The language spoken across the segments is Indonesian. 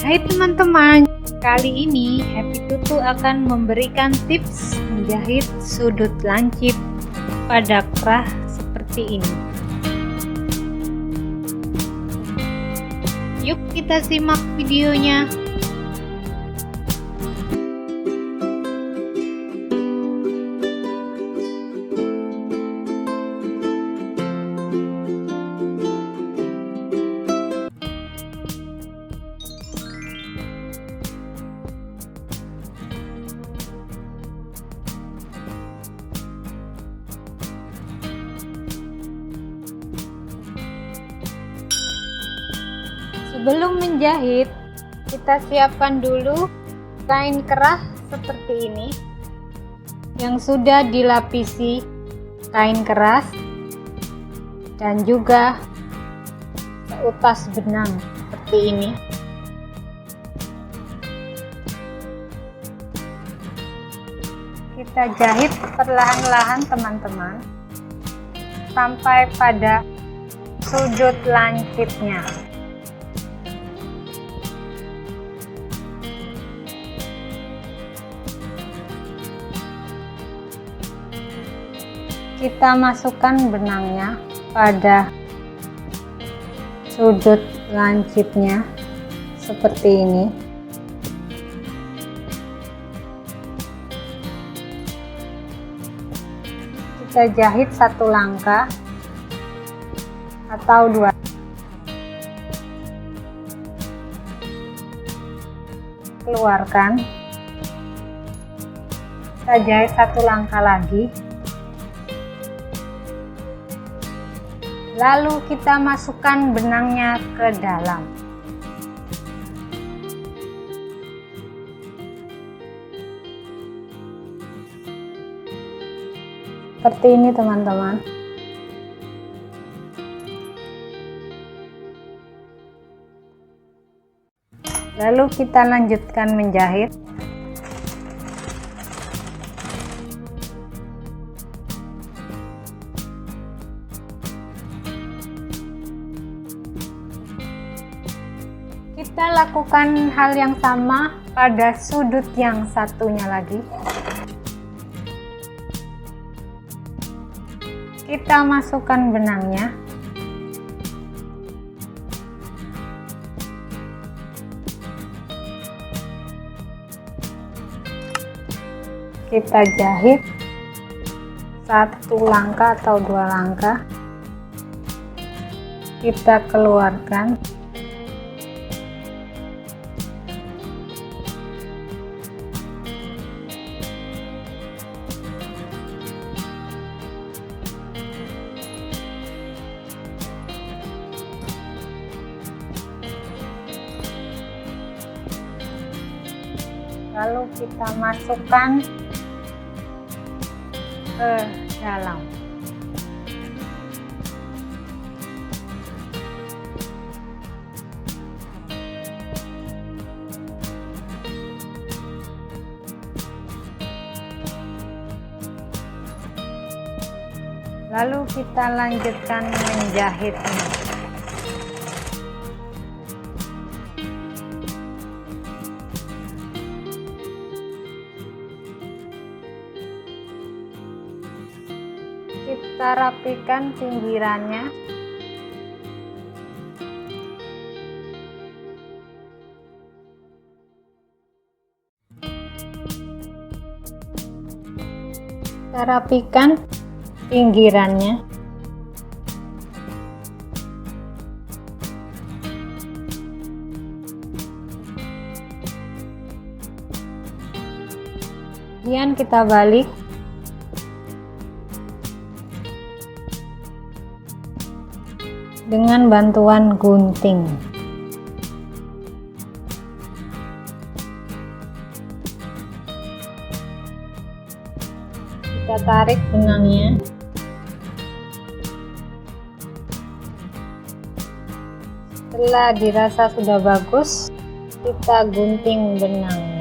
Hai teman-teman, kali ini Happy Tutu akan memberikan tips menjahit sudut lancip pada kerah seperti ini. Yuk kita simak videonya. Sebelum menjahit, kita siapkan dulu kain kerah seperti ini yang sudah dilapisi kain keras dan juga seutas benang seperti ini. Kita jahit perlahan-lahan teman-teman sampai pada sudut lancipnya. Kita masukkan benangnya pada sudut lancipnya seperti ini. Kita jahit satu langkah atau dua. Keluarkan. Kita jahit satu langkah lagi Lalu kita masukkan benangnya ke dalam. Seperti ini teman-teman. Lalu kita lanjutkan menjahit. Kita lakukan hal yang sama pada sudut yang satunya lagi. Kita masukkan benangnya. Kita jahit satu langkah atau dua langkah. Kita keluarkan lalu kita masukkan ke dalam. Lalu kita lanjutkan menjahitnya kita rapikan pinggirannya. Kita rapikan pinggirannya. Kemudian kita balik dengan bantuan gunting. Kita tarik benangnya. Setelah dirasa sudah bagus, kita gunting benangnya.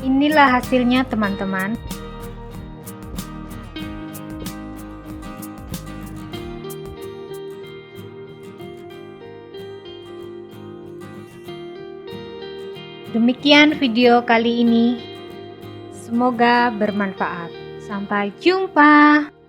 Inilah hasilnya teman-teman. Demikian video kali ini. Semoga bermanfaat. Sampai jumpa.